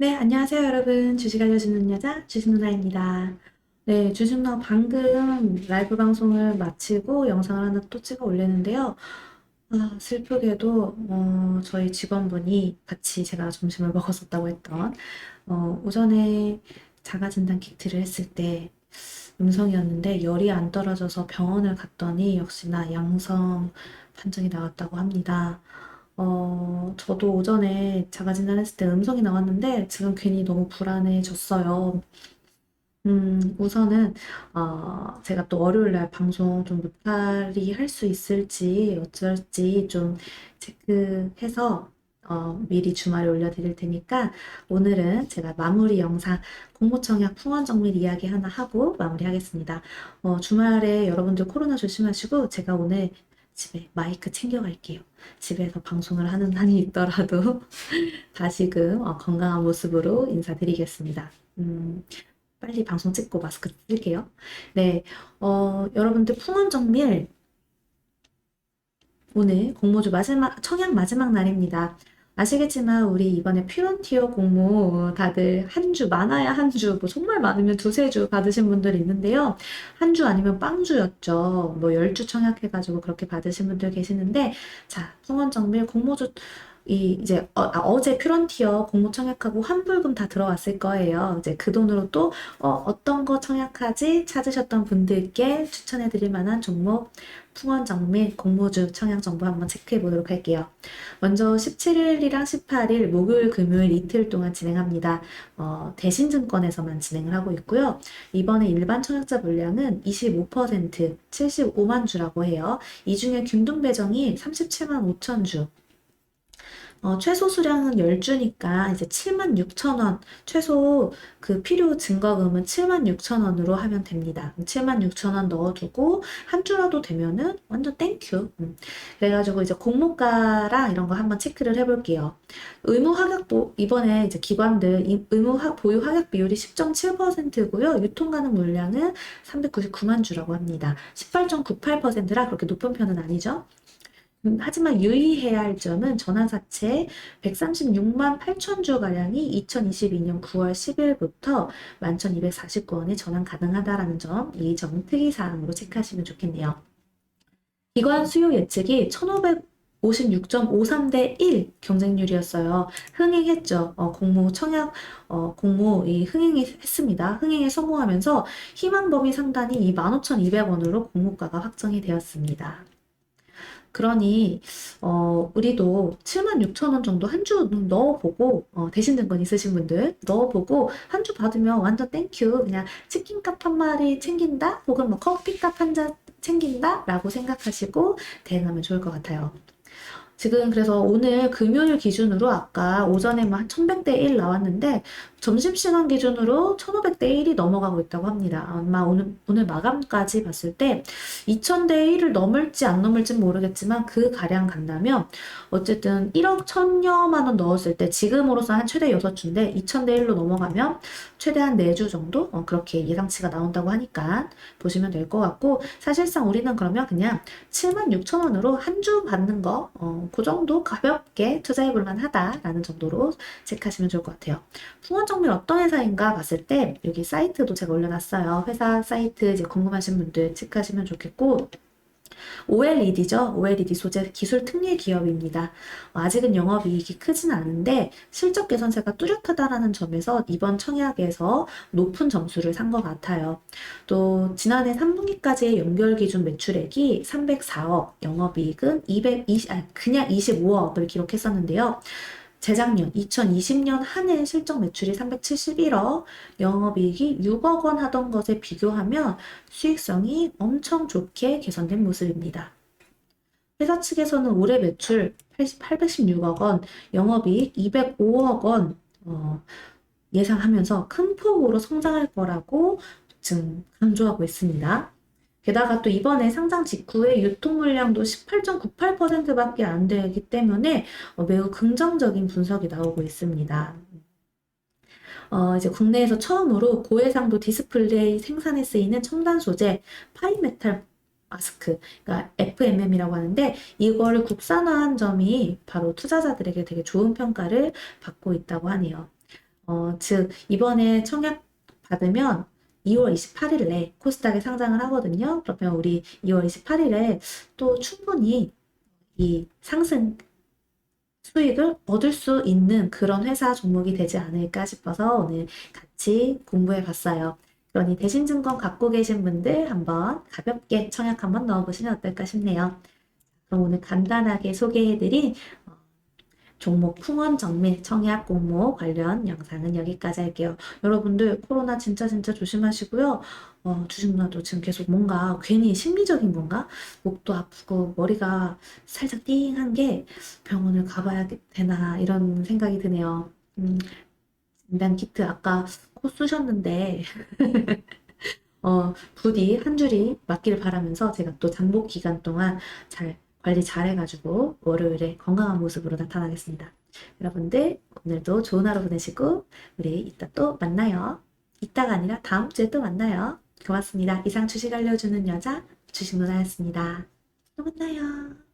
네, 안녕하세요, 여러분. 주식 알려주는 여자, 주식 누나입니다. 네, 주식 누나 방금 라이브 방송을 마치고 영상을 하나 또 찍어 올렸는데요. 아, 슬프게도, 어, 저희 직원분이 같이 제가 점심을 먹었었다고 했던, 어, 오전에 자가진단 키트를 했을 때 음성이었는데 열이 안 떨어져서 병원을 갔더니 역시나 양성 판정이 나왔다고 합니다. 어, 저도 오전에 자가 진단했을 때 음성이 나왔는데 지금 괜히 너무 불안해졌어요. 음, 우선은, 어, 제가 또 월요일 날 방송 좀 무탈이 할 수 있을지 어쩔지 좀 체크해서, 어, 미리 주말에 올려드릴 테니까 오늘은 제가 마무리 영상 공모청약 풍원정밀 이야기 하나 하고 마무리하겠습니다. 어, 주말에 여러분들 코로나 조심하시고 제가 오늘 집에 마이크 챙겨갈게요. 집에서 방송을 하는 한이 있더라도 다시금 어, 건강한 모습으로 인사드리겠습니다. 음, 빨리 방송 찍고 마스크 쓸게요. 네, 어, 여러분들 풍원정밀 오늘 공모주 마지막, 청약 마지막 날입니다. 아시겠지만 우리 이번에 퓨런티어 공모 다들 한 주 많아야 한 주, 뭐 정말 많으면 두세 주 받으신 분들이 있는데요. 한 주 아니면 빵주였죠. 뭐 열 주 청약해가지고 그렇게 받으신 분들 계시는데 자, 풍원정밀 공모주 이 이제 어, 제 퓨런티어 공모 청약하고 환불금 다 들어왔을 거예요. 이제 그 돈으로 또 어, 떤거 청약하지 찾으셨던 분들께 추천해 드릴 만한 종목 풍원정밀 공모주 청약 정보 한번 체크해 보도록 할게요. 먼저 17일이랑 18일 목요일 금요일 이틀 동안 진행합니다. 어, 대신증권에서만 진행을 하고 있고요. 이번에 일반 청약자 물량은 25% 75만 주라고 해요. 이 중에 균등 배정이 37만 5천 주. 어, 최소 수량은 10주니까 이제 7만 6천 원, 최소 그 필요 증거금은 7만 6천 원으로 하면 됩니다. 7만 6천 원 넣어두고 한 주라도 되면은 완전 땡큐. 음. 그래가지고 이제 공모가랑 이런 거 한번 체크를 해볼게요. 의무 합격보, 이번에 이제 기관들 의무 하, 보유 합격 비율이 10.7%고요. 유통 가능 물량은 399만 주라고 합니다. 18.98%라 그렇게 높은 편은 아니죠. 음, 하지만 유의해야 할 점은 전환사채 136만 8천 주 가량이 2022년 9월 10일부터 11,249원에 전환 가능하다라는 점, 이 점 특이사항으로 체크하시면 좋겠네요. 기관 수요 예측이 1,556.53대 1 경쟁률이었어요. 흥행했죠. 어, 공모 청약, 어, 공모 이 흥행이 했습니다. 흥행에 성공하면서 희망 범위 상단이 이 15,200원으로 공모가가 확정이 되었습니다. 그러니 어, 우리도 7만 6천 원 정도 한 주 넣어보고 어, 대신 등권 있으신 분들 넣어보고 한 주 받으면 완전 땡큐. 그냥 치킨값 한 마리 챙긴다? 혹은 뭐 커피값 한 잔 챙긴다? 라고 생각하시고 대응하면 좋을 것 같아요. 지금 그래서 오늘 금요일 기준으로 아까 오전에 막 1100대 1 나왔는데 점심시간 기준으로 1500대 1이 넘어가고 있다고 합니다. 아마 오늘, 오늘 마감까지 봤을 때 2000대 1을 넘을지 안 넘을지 모르겠지만 그 가량 간다면 어쨌든 1억 1000여만 원 넣었을 때 지금으로서 한 최대 6주인데 2000대 1로 넘어가면 최대한 4주 정도 어, 그렇게 예상치가 나온다고 하니까 보시면 될 것 같고 사실상 우리는 그러면 그냥 7만 6천 원으로 한 주 받는 거 어, 그 정도 가볍게 투자해 볼 만 하다라는 정도로 체크하시면 좋을 것 같아요. 풍원정밀 어떤 회사인가 봤을 때 여기 사이트도 제가 올려놨어요. 회사 사이트 이제 궁금하신 분들 체크하시면 좋겠고 OLED죠. OLED 소재 기술 특례 기업입니다. 아직은 영업이익이 크진 않은데 실적 개선세가 뚜렷하다라는 점에서 이번 청약에서 높은 점수를 산 것 같아요. 또 지난해 3분기까지의 연결 기준 매출액이 304억, 영업이익은 220, 아, 그냥 25억을 기록했었는데요. 재작년 2020년 한 해 실적 매출이 371억, 영업이익이 6억 원 하던 것에 비교하면 수익성이 엄청 좋게 개선된 모습입니다. 회사 측에서는 올해 매출 816억 원, 영업이익 205억 원 어, 예상하면서 큰 폭으로 성장할 거라고 지금 강조하고 있습니다. 게다가 또 이번에 상장 직후에 유통 물량도 18.98%밖에 안 되기 때문에 어, 매우 긍정적인 분석이 나오고 있습니다. 어, 이제 국내에서 처음으로 고해상도 디스플레이 생산에 쓰이는 첨단 소재 파이메탈 마스크, 그러니까 FMM이라고 하는데 이거를 국산화한 점이 바로 투자자들에게 되게 좋은 평가를 받고 있다고 하네요. 어, 즉, 이번에 청약 받으면 2월 28일에 코스닥에 상장을 하거든요. 그러면 우리 2월 28일에 또 충분히 이 상승 수익을 얻을 수 있는 그런 회사 종목이 되지 않을까 싶어서 오늘 같이 공부해 봤어요. 그러니 대신증권 갖고 계신 분들 한번 가볍게 청약 한번 넣어보시면 어떨까 싶네요. 그럼 오늘 간단하게 소개해드린 어, 종목 풍원 정밀 청약 공모 관련 영상은 여기까지 할게요. 여러분들 코로나 진짜 진짜 조심하시고요. 어, 주식나도 지금 계속 뭔가 괜히 심리적인 건가? 목도 아프고 머리가 살짝 띵한 게 병원을 가봐야 되나 이런 생각이 드네요. 음, 진단 키트 아까 코 쑤셨는데 어, 부디 한 줄이 맞기를 바라면서 제가 또 잠복 기간 동안 잘 관리 잘 해가지고 월요일에 건강한 모습으로 나타나겠습니다. 여러분들 오늘도 좋은 하루 보내시고 우리 이따 또 만나요. 이따가 아니라 다음 주에 또 만나요. 고맙습니다. 이상 주식 알려주는 여자 주식 누나였습니다. 또 만나요.